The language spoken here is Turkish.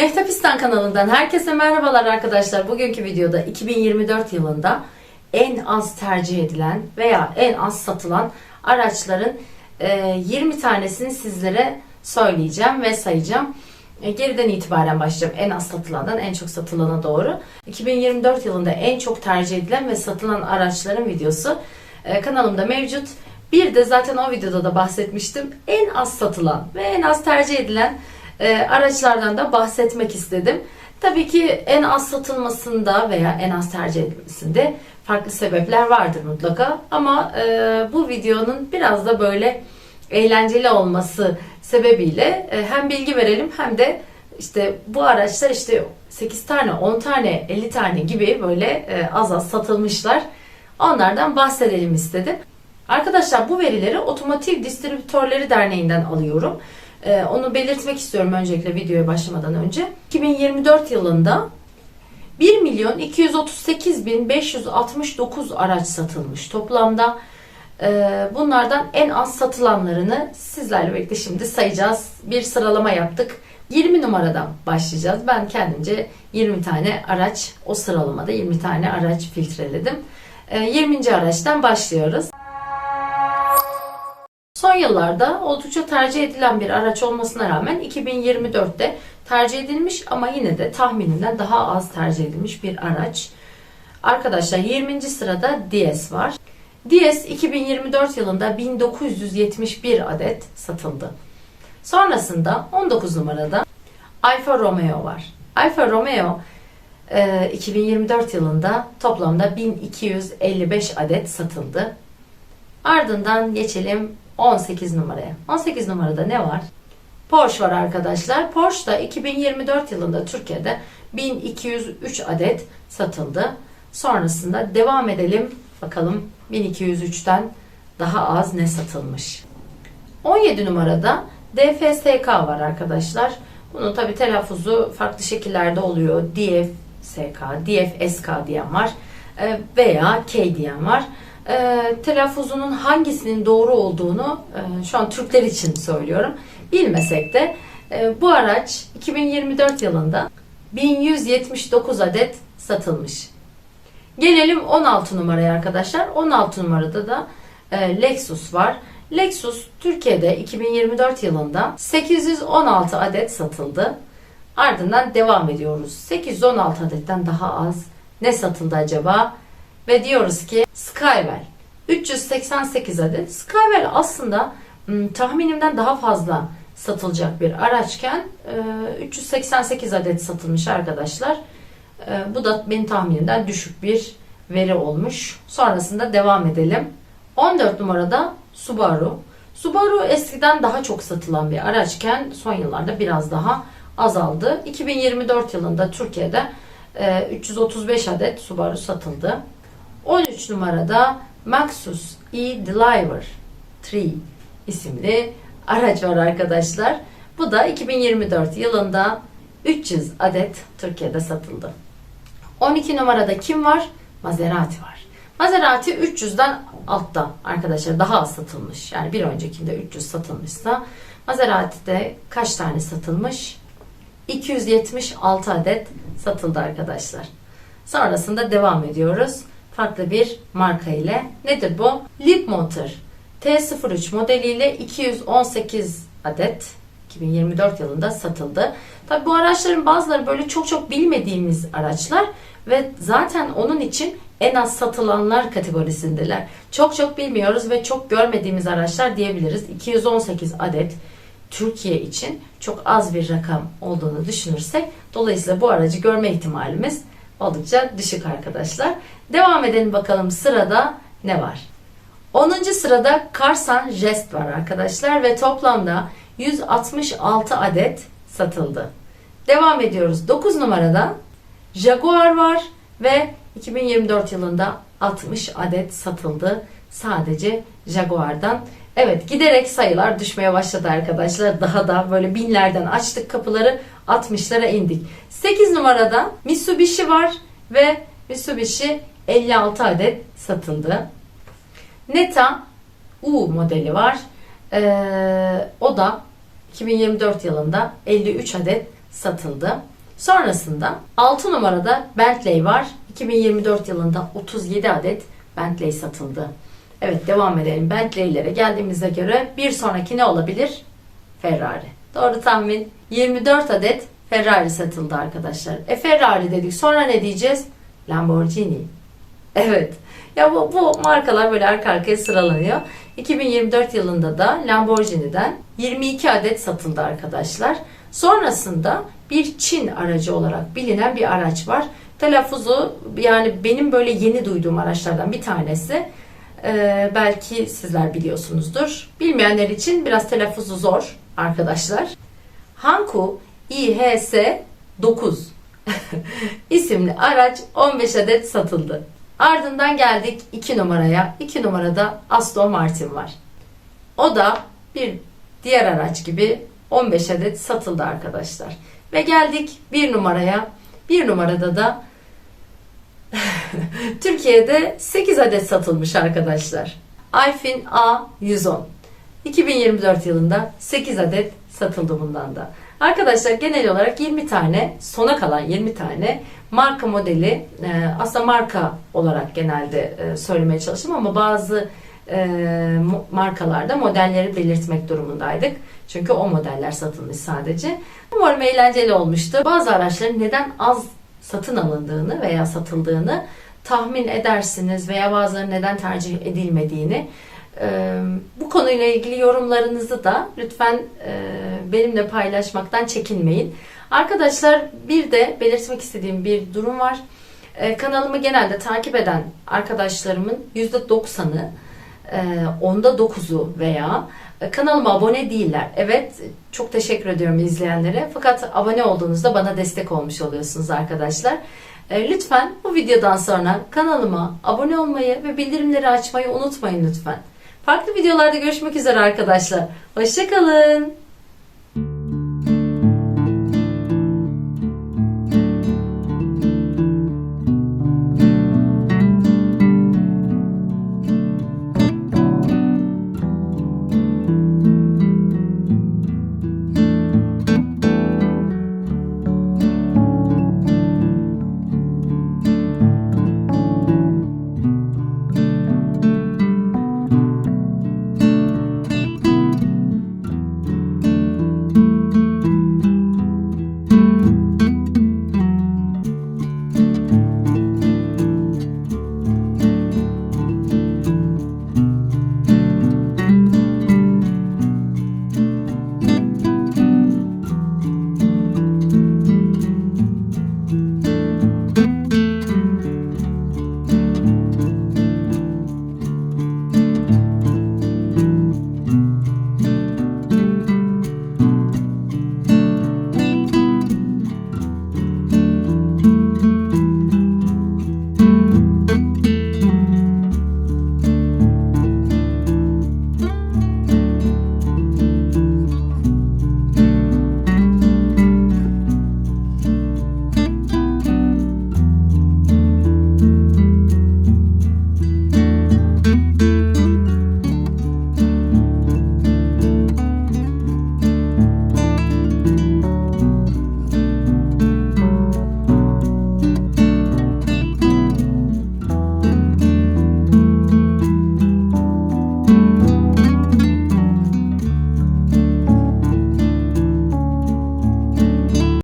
Mehtapistan kanalından herkese merhabalar arkadaşlar. Bugünkü videoda 2024 yılında en az tercih edilen veya en az satılan araçların e, 20 tanesini sizlere söyleyeceğim ve sayacağım. E, Geriden itibaren başlayacağım. En az satılandan en çok satılana doğru. 2024 yılında en çok tercih edilen ve satılan araçların videosu e, kanalımda mevcut. Bir de zaten o videoda da bahsetmiştim. En az satılan ve en az tercih edilen e, araçlardan da bahsetmek istedim. Tabii ki en az satılmasında veya en az tercih edilmesinde farklı sebepler vardır mutlaka. Ama e, bu videonun biraz da böyle eğlenceli olması sebebiyle e, hem bilgi verelim hem de işte bu araçlar işte 8 tane, 10 tane, 50 tane gibi böyle e, az az satılmışlar. Onlardan bahsedelim istedim. Arkadaşlar bu verileri Otomotiv Distribütörleri Derneği'nden alıyorum. Ee, onu belirtmek istiyorum öncelikle videoya başlamadan önce. 2024 yılında 1 milyon 238 bin 569 araç satılmış toplamda. Ee, bunlardan en az satılanlarını sizlerle birlikte şimdi sayacağız. Bir sıralama yaptık. 20 numaradan başlayacağız. Ben kendimce 20 tane araç o sıralamada 20 tane araç filtreledim. Ee, 20. araçtan başlıyoruz. Son yıllarda oldukça tercih edilen bir araç olmasına rağmen 2024'te tercih edilmiş ama yine de tahmininden daha az tercih edilmiş bir araç. Arkadaşlar 20. sırada DS var. DS 2024 yılında 1971 adet satıldı. Sonrasında 19 numarada Alfa Romeo var. Alfa Romeo e, 2024 yılında toplamda 1255 adet satıldı. Ardından geçelim 18 numaraya. 18 numarada ne var? Porsche var arkadaşlar. Porsche da 2024 yılında Türkiye'de 1203 adet satıldı. Sonrasında devam edelim. Bakalım 1203'ten daha az ne satılmış. 17 numarada DFSK var arkadaşlar. Bunun tabi telaffuzu farklı şekillerde oluyor. DFSK, DFSK diyen var e, veya K diyen var e, telaffuzunun hangisinin doğru olduğunu e, şu an Türkler için söylüyorum. Bilmesek de e, bu araç 2024 yılında 1179 adet satılmış. Gelelim 16 numaraya arkadaşlar. 16 numarada da e, Lexus var. Lexus Türkiye'de 2024 yılında 816 adet satıldı. Ardından devam ediyoruz. 816 adetten daha az ne satıldı acaba? Ve diyoruz ki Skywell 388 adet. Skywell aslında tahminimden daha fazla satılacak bir araçken e, 388 adet satılmış arkadaşlar. Bu da benim tahminimden düşük bir veri olmuş. Sonrasında devam edelim. 14 numarada Subaru. Subaru eskiden daha çok satılan bir araçken son yıllarda biraz daha azaldı. 2024 yılında Türkiye'de e, 335 adet Subaru satıldı. 13 numarada Maxus e-Deliver 3 isimli araç var arkadaşlar. Bu da 2024 yılında 300 adet Türkiye'de satıldı. 12 numarada kim var? Maserati var. Maserati 300'den altta arkadaşlar daha az satılmış. Yani bir öncekinde 300 satılmışsa Maserati'de kaç tane satılmış? 276 adet satıldı arkadaşlar. Sonrasında devam ediyoruz farklı bir marka ile. Nedir bu? Leapmotor T03 modeliyle 218 adet 2024 yılında satıldı. Tabi bu araçların bazıları böyle çok çok bilmediğimiz araçlar ve zaten onun için en az satılanlar kategorisindeler. Çok çok bilmiyoruz ve çok görmediğimiz araçlar diyebiliriz. 218 adet Türkiye için çok az bir rakam olduğunu düşünürsek dolayısıyla bu aracı görme ihtimalimiz oldukça düşük arkadaşlar. Devam edelim bakalım sırada ne var? 10. sırada Karsan Jest var arkadaşlar ve toplamda 166 adet satıldı. Devam ediyoruz. 9 numarada Jaguar var ve 2024 yılında 60 adet satıldı sadece Jaguar'dan. Evet giderek sayılar düşmeye başladı arkadaşlar. Daha da böyle binlerden açtık kapıları 60'lara indik. 8 numarada Mitsubishi var ve Mitsubishi 56 adet satıldı. Neta U modeli var. Ee, o da 2024 yılında 53 adet satıldı. Sonrasında 6 numarada Bentley var. 2024 yılında 37 adet Bentley satıldı. Evet devam edelim. Bentley'lere geldiğimize göre bir sonraki ne olabilir? Ferrari. Doğru tahmin. 24 adet Ferrari satıldı arkadaşlar. E Ferrari dedik. Sonra ne diyeceğiz? Lamborghini. Evet. Ya bu, bu markalar böyle arka arkaya sıralanıyor. 2024 yılında da Lamborghini'den 22 adet satıldı arkadaşlar. Sonrasında bir Çin aracı olarak bilinen bir araç var. Telaffuzu yani benim böyle yeni duyduğum araçlardan bir tanesi. Ee, belki sizler biliyorsunuzdur. Bilmeyenler için biraz telaffuzu zor arkadaşlar. Hanku IHS 9 isimli araç 15 adet satıldı. Ardından geldik 2 numaraya. 2 numarada Aston Martin var. O da bir diğer araç gibi 15 adet satıldı arkadaşlar. Ve geldik 1 numaraya. 1 numarada da Türkiye'de 8 adet satılmış arkadaşlar. Alfin A110. 2024 yılında 8 adet satıldı bundan da. Arkadaşlar genel olarak 20 tane sona kalan 20 tane marka modeli e, aslında marka olarak genelde e, söylemeye çalıştım ama bazı e, markalarda modelleri belirtmek durumundaydık. Çünkü o modeller satılmış sadece. Umarım eğlenceli olmuştu. Bazı araçların neden az satın alındığını veya satıldığını tahmin edersiniz veya bazıları neden tercih edilmediğini ee, bu konuyla ilgili yorumlarınızı da lütfen e, benimle paylaşmaktan çekinmeyin. Arkadaşlar bir de belirtmek istediğim bir durum var. Ee, kanalımı genelde takip eden arkadaşlarımın %90'ı, e, onda 9'u veya kanalıma abone değiller. Evet çok teşekkür ediyorum izleyenlere. Fakat abone olduğunuzda bana destek olmuş oluyorsunuz arkadaşlar. E, Lütfen bu videodan sonra kanalıma abone olmayı ve bildirimleri açmayı unutmayın lütfen. Farklı videolarda görüşmek üzere arkadaşlar. Hoşçakalın.